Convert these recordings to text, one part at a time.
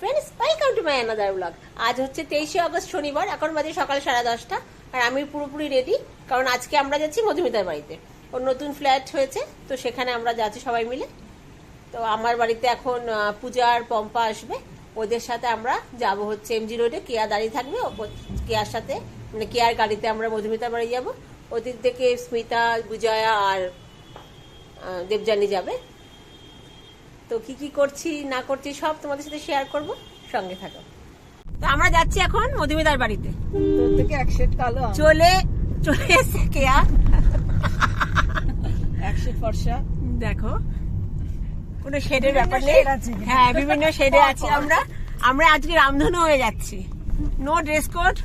Friends welcome to my another blog আজ হচ্ছে তেইশে আগস্ট শনিবার এখন বাজে সকাল সাড়ে দশটা আর আমি পুরোপুরি রেডি কারণ আজকে আমরা যাচ্ছি মধুমিতার বাড়িতে। ওর নতুন ফ্ল্যাট হয়েছে তো সেখানে আমরা যাচ্ছি সবাই মিলে। তো আমার বাড়িতে এখন পূজা আর পম্পা আসবে। ওদের সাথে আমরা যাব হচ্ছে এমজি রোডে কেয়া দাঁড়িয়ে থাকবে কেয়ার সাথে মানে কেয়ার গাড়িতে আমরা মধুমিতার বাড়ি যাব। ওদিক থেকে স্মিতা বিজয়া আর আহ, দেবযানী যাবে। তো কি কি করছি না করছি সব তোমাদের সাথে শেয়ার করব। সঙ্গে থাকো। তো আমরা যাচ্ছি এখন মধুমিতার বাড়িতে। তোর এক সেট কালো চলে চলে কেয়া। এক সেট ফর্সা। দেখো কোনো শেডের ব্যাপার নেই। হ্যাঁ বিভিন্ন শেডে আছি আমরা। আমরা আজকে রামধনু হয়ে যাচ্ছি। নো ড্রেস কোড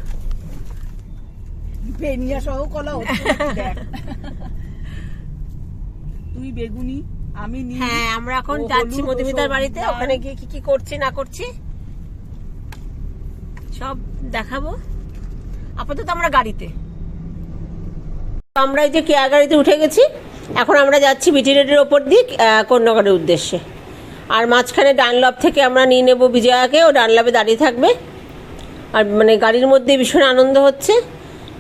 পেনিয়া সহ কলা। তুই বেগুনি আমি হ্যাঁ আমরা এখন যাচ্ছি মধুমিতার বাড়িতে। ওখানে গিয়ে কি কি করছি না করছি? সব দেখাবো। আপাতত আমরা গাড়িতে। আমরা এই যে কেয়া গাড়িতে উঠে গেছি। এখন আমরা যাচ্ছি বিটি রোডের ওপর দিক কন্যাগড়ের উদ্দেশ্যে। আর মাঝখানে ডানলপ থেকে আমরা নিয়ে নেব বিজয়াকে। ও ডানলপে দাঁড়িয়ে থাকবে। আর মানে গাড়ির মধ্যে ভীষণ আনন্দ হচ্ছে।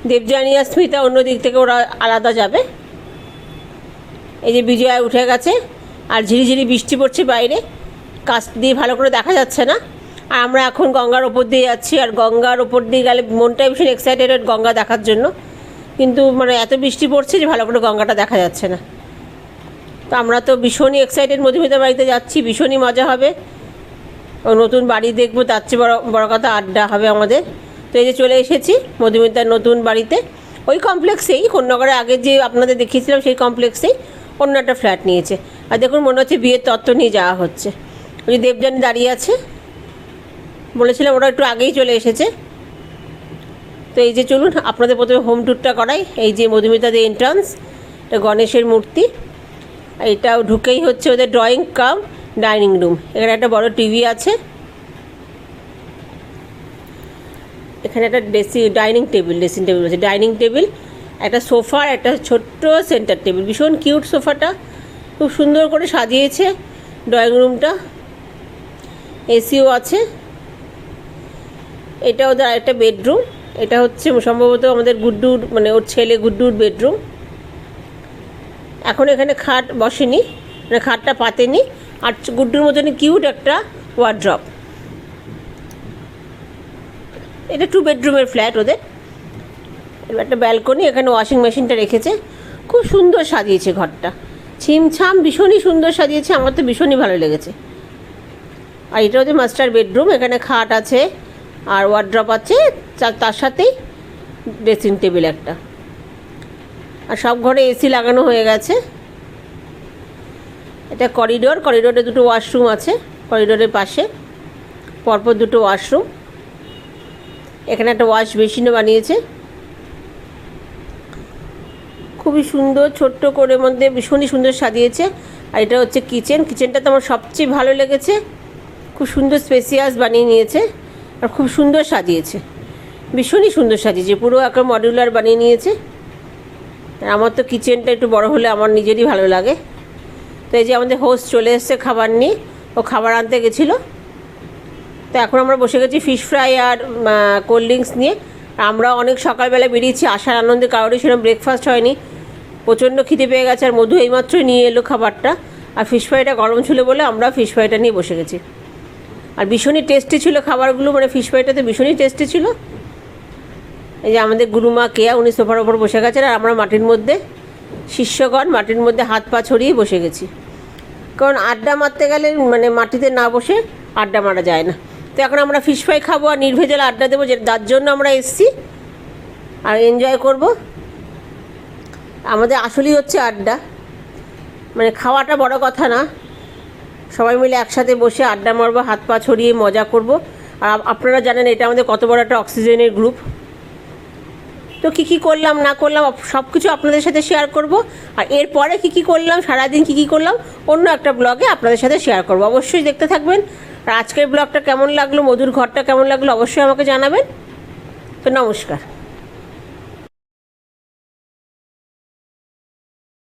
দেবযানী আর স্মিতা অন্য দিক থেকে ওরা আলাদা যাবে। এই যে বিজয়া উঠে গেছে, আর ঝিরিঝিরি বৃষ্টি পড়ছে বাইরে। কাছ দিয়ে ভালো করে দেখা যাচ্ছে না। আর আমরা এখন গঙ্গার ওপর দিয়ে যাচ্ছি, আর গঙ্গার ওপর দিয়ে গেলে মনটাই ভীষণ এক্সাইটেড গঙ্গা দেখার জন্য। কিন্তু মানে এত বৃষ্টি পড়ছে যে ভালো করে গঙ্গাটা দেখা যাচ্ছে না। তো আমরা তো ভীষণই এক্সাইটেড মধুমিতার বাড়িতে যাচ্ছি, ভীষণই মজা হবে। নতুন বাড়ি দেখব, তার চেয়ে বড় বড় কথা আড্ডা হবে আমাদের। তো এই যে চলে এসেছি মধুমিতার নতুন বাড়িতে। ওই কমপ্লেক্সেই কন্যাগড়ে আগে যে আপনাদের দেখিয়েছিলাম সেই কমপ্লেক্সেই অন্য একটা ফ্ল্যাট নিয়েছে। আর দেখুন, মনে হচ্ছে বিয়ের তত্ত্ব নিয়ে যাওয়া হচ্ছে। ওই যে দেবযানী দাঁড়িয়ে আছে। বলেছিলাম ওরা একটু আগেই চলে এসেছে। তো এই যে চলুন, আপনাদের প্রথমে হোম ট্যুরটা করাই। এই যে মধুমিতাদের এন্ট্রান্স এটা গণেশের মূর্তি। এটাও ঢুকেই হচ্ছে ওদের ড্রয়িং কাম ডাইনিং রুম এখানে একটা বড় টিভি আছে। এখানে একটা dressing dining table dressing table আছে। ডাইনিং টেবিল একটা সোফা, একটা ছোট্ট সেন্টার টেবিল ভীষণ কিউট সোফাটা। খুব সুন্দর করে সাজিয়েছে ড্রয়িং রুমটা এসিও আছে। এটা ওদের একটা বেডরুম এটা হচ্ছে সম্ভবত আমাদের গুড্ডুর মানে ওর ছেলে গুড্ডুর বেডরুম এখন এখানে খাট বসেনি মানে খাটটা পাতেনি, আর গুড্ডুর মতনই কিউট একটা ওয়ার্ড্রপ এটা টু বেডরুমের ফ্ল্যাট ওদের। একটা ব্যালকনি এখানে ওয়াশিং মেশিনটা রেখেছে। খুব সুন্দর সাজিয়েছে ঘরটা। ছিমছাম, ভীষণই সুন্দর সাজিয়েছে। আমার তো ভীষণই ভালো লেগেছে। আর এটা হচ্ছে মাস্টার বেডরুম এখানে খাট আছে, আর ওয়ার্ড্রপ আছে, তার- সাথেই ড্রেসিং টেবিল একটা। আর সব ঘরে এসি লাগানো হয়ে গেছে। এটা করিডোর করিডোরে দুটো ওয়াশরুম আছে করিডোরের পাশে। পরপর দুটো ওয়াশরুম এখানে একটা ওয়াশ বেসিনও বানিয়েছে। খুবই সুন্দর, ছোট্ট করে মধ্যে ভীষণই সুন্দর সাজিয়েছে। আর এটা হচ্ছে কিচেন। কিচেনটা তো আমার সবচেয়ে ভালো লেগেছে। খুব সুন্দর স্পেসিয়াস বানিয়ে নিয়েছে আর খুব সুন্দর সাজিয়েছে। ভীষণই সুন্দর সাজিয়েছে। পুরো একটা মডিউলার বানিয়ে নিয়েছে। আর আমার তো কিচেনটা একটু বড় হলে আমার নিজেরই ভালো লাগে। তো এই যে আমাদের হোস্ট চলে এসছে খাবার নিয়ে। ও খাবার আনতে গেছিল। তো এখন আমরা বসে গেছি ফিশ ফ্রাই আর কোল্ড ড্রিঙ্কস নিয়ে। আমরা অনেক সকালবেলা বেরিয়েছি। আসার আনন্দে কারোরই সেরকম ব্রেকফাস্ট হয়নি। প্রচণ্ড খিদে পেয়ে গেছে আর মধু এইমাত্রই নিয়ে এলো খাবারটা। আর ফিশ ফ্রাইটা গরম ছিল বলে আমরা ফিশ ফ্রাইটা নিয়ে বসে গেছি। আর ভীষণই টেস্টি ছিল খাবারগুলো মানে ফিশ ফ্রাইটাতে ভীষণই টেস্টি ছিল। এই যে আমাদের গুরুমা কেয়া, উনি সোফার ওপর বসে গেছেন আর আমরা মাটির মধ্যে, শিষ্যগণ মাটির মধ্যে হাত পা ছড়িয়ে বসে গেছি। কারণ আড্ডা মারতে গেলে মানে মাটিতে না বসে আড্ডা মারা যায় না। তো এখন আমরা ফিশ ফ্রাই খাব আর নির্ভেজাল আড্ডা দেবো যে তার জন্য আমরা এসছি। আর এনজয় করব। আমাদের আসলেই হচ্ছে আড্ডা। মানে খাওয়াটা বড় কথা না। সবাই মিলে একসাথে বসে আড্ডা মারবো, হাত পা ছড়িয়ে মজা করব। আর আপনারা জানেন এটা আমাদের কত বড় একটা অক্সিজেনের গ্রুপ। তো কী কী করলাম, না করলাম সব কিছু আপনাদের সাথে শেয়ার করব। আর এরপরে কী কী করলাম, সারাদিন কী কী করলাম, অন্য একটা ব্লগে আপনাদের সাথে শেয়ার করব। অবশ্যই দেখতে থাকবেন। আর আজকের ব্লগটা কেমন লাগল, মধুর ঘরটা কেমন লাগল, অবশ্যই আমাকে জানাবেন। তো নমস্কার।